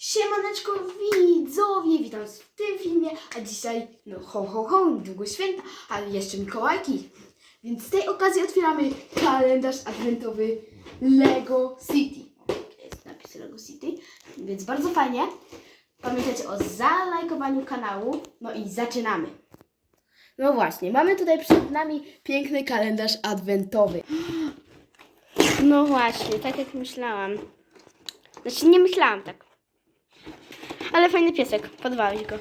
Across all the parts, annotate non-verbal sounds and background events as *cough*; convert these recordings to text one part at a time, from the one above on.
Siemaneczko widzowie, witam w tym filmie, a dzisiaj no ho ho ho, długo święta, ale jeszcze Mikołajki. Więc z tej okazji otwieramy kalendarz adwentowy Lego City. Jest napis Lego City, więc bardzo fajnie. Pamiętajcie o zalajkowaniu kanału, no i zaczynamy. No właśnie, mamy tutaj przed nami piękny kalendarz adwentowy. No właśnie, tak jak myślałam. Znaczy nie myślałam tak. Ale fajny piesek, podwałeś go.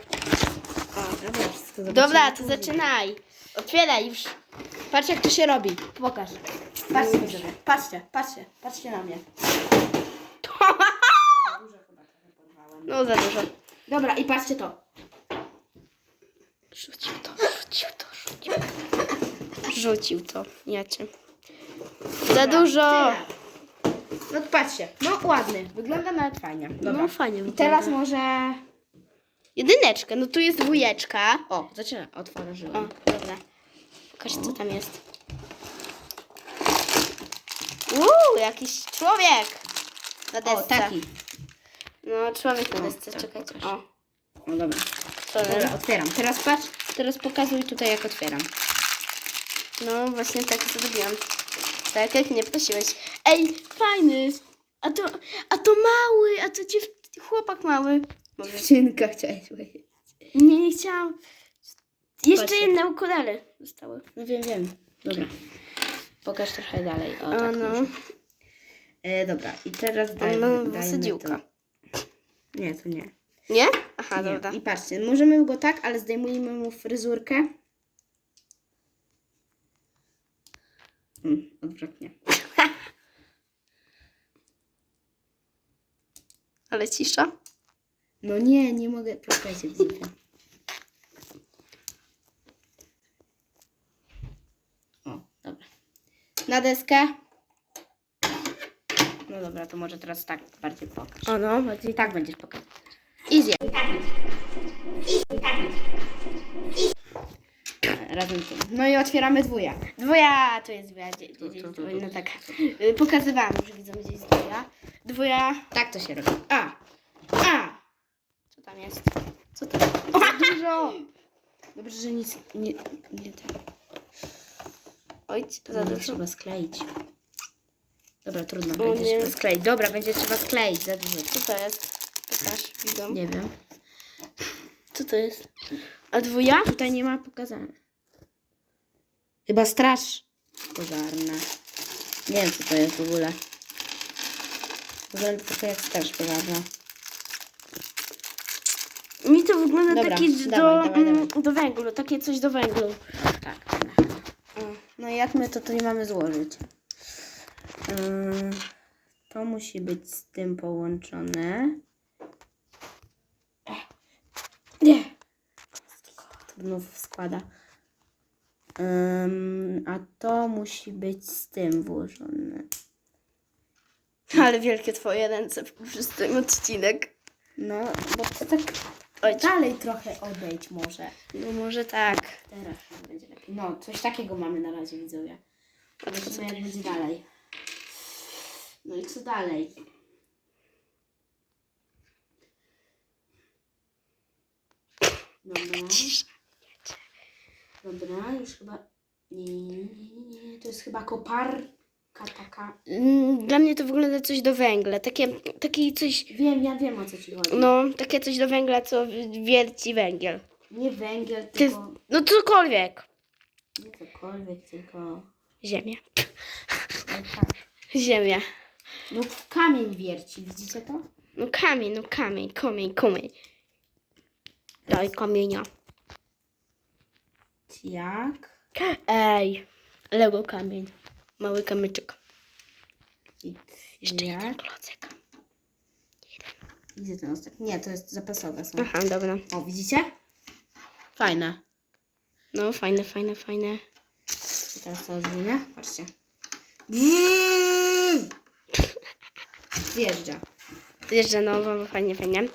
Dobra, to zaczynaj. Otwieraj już. Patrz jak to się robi. Pokaż. Patrzcie. Patrzcie, patrzcie, patrzcie na mnie. *laughs* No za dużo. Dobra, i patrzcie to. Rzucił to, rzucił to, rzucił. Rzucił to, ja cię. Za dużo. No to patrzcie, no ładny, wygląda nawet fajnie. Dobra. No fajnie I teraz może... Jedyneczka, no tu jest dwójeczka. O, zaczyna, otworzyłem. O, dobra. Pokaż co tam jest. Uuu, jakiś człowiek na desce. O, taki. No, człowiek na desce, tak, czekajcie. pokaż. O, No dobra. Dobra, otwieram. Teraz patrz, teraz pokazuj tutaj jak otwieram. No, właśnie tak zrobiłam. Tak jak mnie prosiłeś. Ej, fajny. A to, a to mały, a to dziew... chłopak mały. Dziewczynka chciałeś powiedzieć. Nie, nie chciałam. Jeszcze Patrzcie. jedne ukulele zostały. No wiem, wiem. Dobra. Pokaż trochę dalej. O, tak no. może. E, dobra, i teraz dajmy, no, dajmy wysadziłka. to. Nie, to nie. Nie? Aha, nie. dobra. I patrzcie, możemy go tak, ale zdejmujemy mu fryzurkę. Mm, odwrotnie. *laughs* Ale cisza. No nie, nie mogę. Poczekajcie, widzę. O, dobra. Na deskę. No dobra, to może teraz tak bardziej pokaż. O no, bardziej I tak będziesz pokazać. Easy. Razem tym. No i otwieramy dwójak. Dwoja, to jest dwoja. Gdzie, gdzie, Tu, gdzie tu, tu, dwoja? tu. No tak. Y, Pokazywałam widzom, gdzie jest dwoja. Dwoja. Tak to się robi. A! A! Co tam jest? Co to? Za *laughs* dużo! Dobrze, że nic nie... nie ten. Oj, za Za dużo. trzeba skleić. Dobra, trudno. O Będzie nie. trzeba skleić. Dobra, będzie trzeba skleić. Za dużo. Co to jest? Pokaż, widzom. Nie wiem. Co to jest? A dwoja? Tutaj nie ma pokazane. Chyba straż pożarna. Nie wiem, co to jest w ogóle. Wygląda trochę jak straż pożarna. Mi to wygląda Dobra, takie do, dawaj, mm, dawaj. do węglu, takie coś do węglu. Tak. No i jak my to, to nie mamy złożyć? Ym, to musi być z tym połączone. Nie. Trudno składa. Ym, a to musi być z tym włożone. *laughs* Ale wielkie twoje ręce przez ten odcinek. No, bo to tak dalej trochę odejdź może. no może tak. Teraz będzie lepiej. No, coś takiego mamy na razie, widzowie. Zobaczymy, jak będzie dalej. No i co dalej? Dobra. Dobra, już chyba... Nie, nie, nie, nie, nie. To jest chyba koparka taka. Mm, Dla mnie to wygląda coś do węgla. Takie, takie coś, Wiem, ja wiem o co ci chodzi. no, takie coś do węgla, co wierci węgiel. Nie węgiel, To jest, tylko... no cokolwiek. Nie cokolwiek, tylko... Ziemię. No, *laughs* tak. Ziemia. no kamień wierci, widzicie to? No kamień, no kamień, kamień, kamień. Daj kamienia. Jak? Ej, Lego kamień. Mały kamyczek. Jeszcze jeden jak? klocek. Gdzie ten ostatni? Nie, to jest zapasowe są. Aha, dobra. O, widzicie? Fajne. No, fajne, fajne, fajne. I teraz to odwinę. Patrzcie. Zjeżdża. Jeszcze no, bo fajnie, fajnie.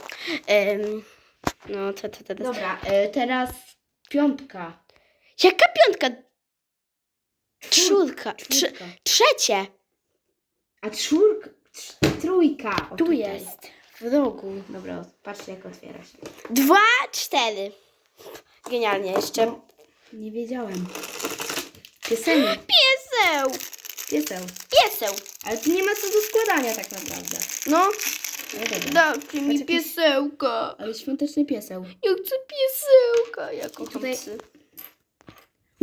Em, no, to, to, to, to. Dobra, e, teraz piątka. Jaka piątka? Czwórka. Trze Czwórka. trzecie. A czwórka, trz- trójka. O, Tu tutaj. jest. W rogu. Dobra, patrzcie jak otwiera się. Dwa, cztery. Genialnie jeszcze. Nie wiedziałem. Pieseł. Pieseł! Pieseł. Pieseł! Ale tu nie ma co do składania tak naprawdę. No, No dobra. dajcie mi Macie piesełka. Ale świąteczny pieseł. Ja chcę piesełka. Ja kocham tutaj- psy.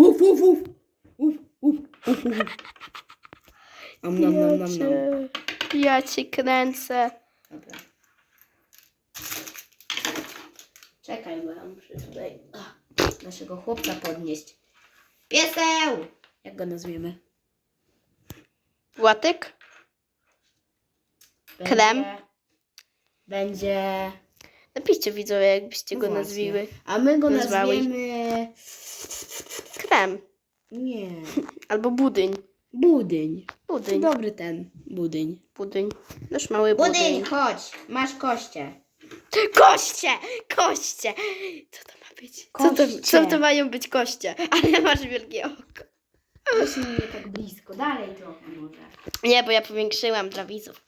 Uf, uf, uf. Uf, uf, uf, uf. Om, nom, nom, nom, nom. cię, ja cię kręcę. Dobra. Czekaj, bo ja muszę tutaj naszego chłopca podnieść. Pieseł! Jak go nazwiemy? Łatek? Będzie, Krem? Będzie... Napiszcie widzowie, jakbyście no go właśnie. nazwiły. A my go Nazwały. nazwiemy... Krem. Nie. *laughs* Albo budyń. Budyń. Budyń. Dobry ten budyń. Budyń. Nasz mały budyń. chodź. Masz koście. Koście! Koście! Co to ma być? Co to, Koście. co to mają być koście? *laughs* Ale masz wielkie oko. Weź mnie tak blisko. Dalej trochę może. Nie, bo ja powiększyłam dla widzów.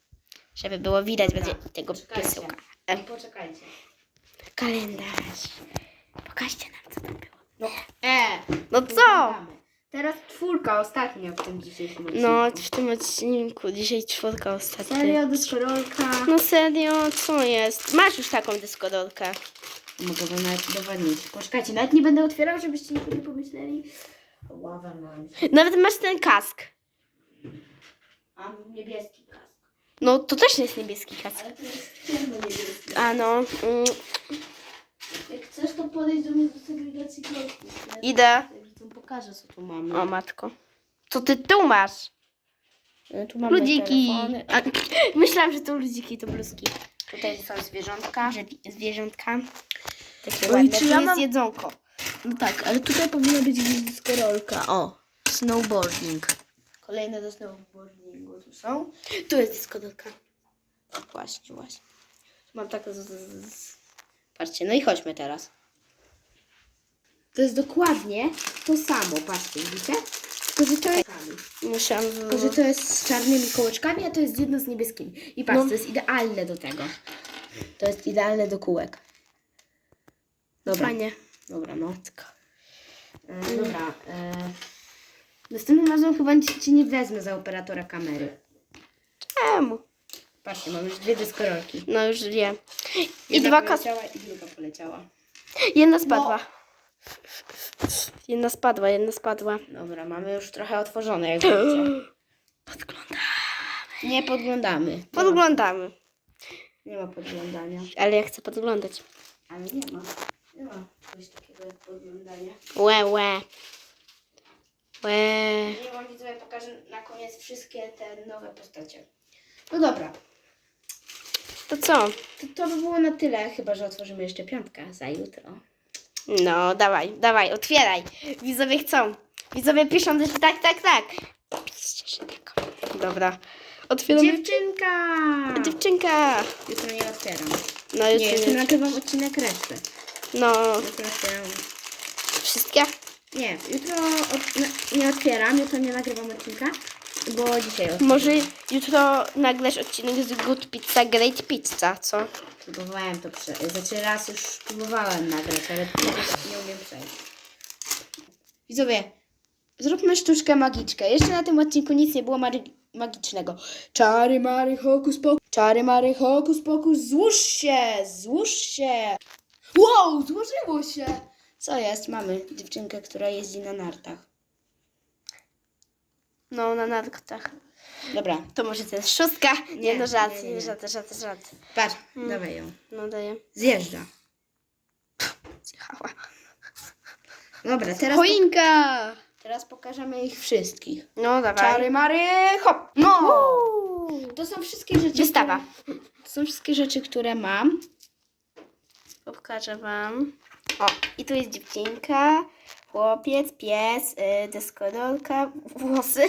Żeby było widać będzie tego Czekajcie. piesełka. No, poczekajcie. Kalendarz. Pokażcie nam, co tam było. No, e, No co? oglądamy. Teraz czwórka ostatnia w tym dzisiejszym odcinku. No, w tym odcinku. Dzisiaj czwórka ostatnia. Serio, deskorolka. No serio, co jest? Masz już taką dyskodolkę. Mogę wam nawet udowodnić. Poczekajcie, nawet nie będę otwierał, żebyście nie pomyśleli. Ławę mam. Nawet masz ten kask. A niebieski kask. No, to też nie jest niebieski kask. Ale to jest ciemno-niebieski. A no, mm, Jak chcesz, to podejść do mnie do segregacji klocków. nie? idę. Ja wam pokażę, co tu mamy. O matko. Co ty tu masz? E, Tu mamy Ludziki. telefony. A, *laughs* myślałam, że to ludziki, to bluzki. Tutaj są zwierzątka. Że- Zwierzątka. Takie Oj, ładne. czy ja jest mam- jedzonko. No tak, ale tutaj powinna być gdzieś deskorolka. O, snowboarding. Kolejne do snowboardingu tu są. Tu jest dyskodolka. Właśnie, właśnie. Mam tak z, z, z... Patrzcie, no i chodźmy teraz. To jest dokładnie to samo, patrzcie, widzicie? Tylko, że to jest, Musiałam... tylko, że to jest z czarnymi kołeczkami, a to jest jedno z niebieskimi. I patrzcie, No. to jest idealne do tego. To jest idealne do kółek. Dobra, Fajnie. dobra, no. E, dobra. E, następnym razem chyba ci, ci nie wezmę za operatora kamery. Czemu? Patrzcie, mam już dwie deskorolki. No już wiem. I Jedna dwa kas... poleciała i druga poleciała. Jedna spadła. Jedna spadła, jedna spadła. Dobra, mamy już trochę otworzone, jak widzicie. *gasps* Podglądamy. Nie podglądamy. Podglądamy. nie ma podglądania. Ale ja chcę podglądać. Ale nie ma. Nie ma czegoś takiego jak podglądanie. Łe, łe. Łe. Nie wam widzowie pokażę na koniec wszystkie te nowe postacie. No dobra, To co? to, to by było na tyle, chyba że otworzymy jeszcze piątkę za jutro. No, dawaj, dawaj, otwieraj. Widzowie chcą. Widzowie piszą, że tak, tak, tak. Piszcie, że tak. Dobra. Otwieramy. Dziewczynka! Dziewczynka. Jutro nie otwieram. No, Nie, już jeszcze nie. nagrywam odcinek reszty. No, Jutro otwieram. wszystkie? Nie, jutro od, nie otwieram, jutro nie nagrywam odcinka, bo dzisiaj. Może jutro nagrasz odcinek z Good Pizza, Great Pizza, co? Próbowałem to przejść. Znaczy raz już próbowałem nagrać, ale nie umiem przejść. Widzowie, zróbmy sztuczkę magiczkę. Jeszcze na tym odcinku nic nie było mary- magicznego. Czary mary hokus pokus. Czary mary hokus pokus. Złóż się, złóż się. Wow, złożyło się. Co jest? Mamy dziewczynkę, która jeździ na nartach. No, na narkotach. Dobra, To może to jest szóstka? Nie, Nie, no żart, nie, nie, żart, żart, żart. patrz, dawaj ją. No daję. Zjeżdża. Zjechała. Dobra, teraz, Choinka! teraz pokażemy ich wszystkich. No dawaj. Czary mary hop. No! Uuu. To są wszystkie rzeczy. Wystawa. Które, to są wszystkie rzeczy, które mam. Pokażę wam. O, i tu jest dziewczynka, chłopiec, pies, y, deskodolka, włosy.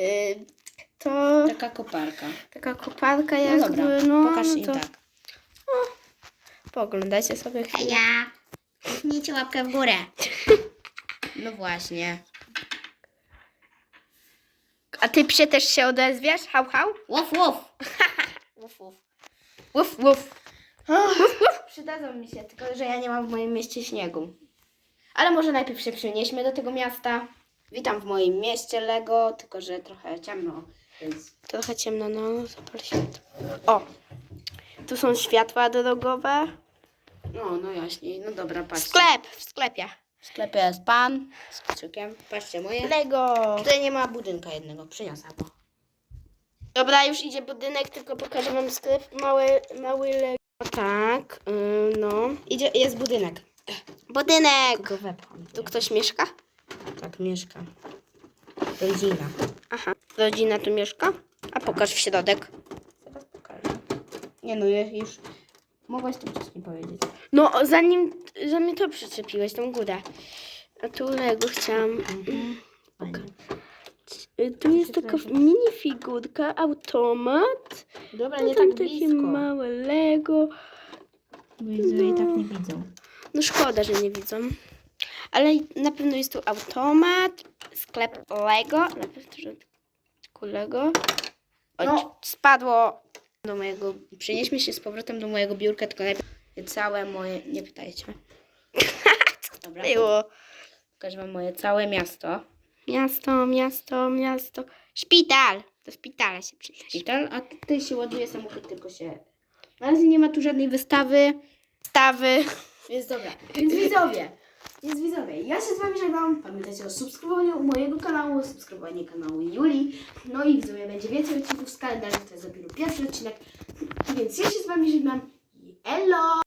Y, to Taka koparka. taka koparka No jakby, dobra, no, pokaż im to tak. Poglądajcie sobie chwilę. Ja. Kliknijcie łapkę w górę. *laughs* No właśnie. A ty psie też się odezwiesz? Hał, hał? Łof, łof. Wuf, wuf. Wuf, wuf. Przydadzą mi się, tylko że ja nie mam w moim mieście śniegu. Ale może najpierw się przenieśmy do tego miasta. Witam w moim mieście Lego, tylko że trochę ciemno, więc... Trochę ciemno, no, zapal światło. O! Tu są światła drogowe. No, no jaśniej. No dobra, patrzcie. Sklep, w sklepie. W sklepie jest pan z kucykiem. Patrzcie, moje. Lego. Tutaj nie ma budynka jednego, przyniosę go. Dobra, już idzie budynek, tylko pokażę wam sklep. Mały, mały Lego. Tak, yy, no. Idzie, jest budynek. Budynek. Go wepcham. Tu ktoś mieszka? Tak mieszka. Rodzina. Aha. Rodzina tu mieszka? A pokaż w środek. Zaraz pokażę. Nie no, je- już mogłaś to wcześniej powiedzieć. No, zanim, zanim to przyczepiłeś, tą górę. A tu Lego chciałam... Fajnie. Y, Tu jest taka minifigurka, automat. Dobra, nie tam tak takie blisko. małe Lego. Widzę i tak nie widzą. No szkoda, że nie widzą. Ale na pewno jest tu automat, sklep Lego. Na pewno, że Lego. O, No. spadło. Do mojego, przenieśmy się z powrotem do mojego biurka, tylko najpierw całe moje, nie pytajcie. *laughs* Dobra, Było. pokażę wam moje całe miasto. Miasto, miasto, miasto. Szpital. Do szpitala się przynieś. Szpital, a tutaj się ładuje samochód, tylko się... Na razie nie ma tu żadnej wystawy. Stawy. Więc dobra, więc widzowie, więc widzowie, ja się z wami żegnam. Pamiętajcie o subskrybowaniu mojego kanału, subskrybowaniu kanału Julii. No i widzowie, będzie więcej odcinków z kalendarza, to jest dopiero pierwszy odcinek. Więc ja się z wami żegnam i elo!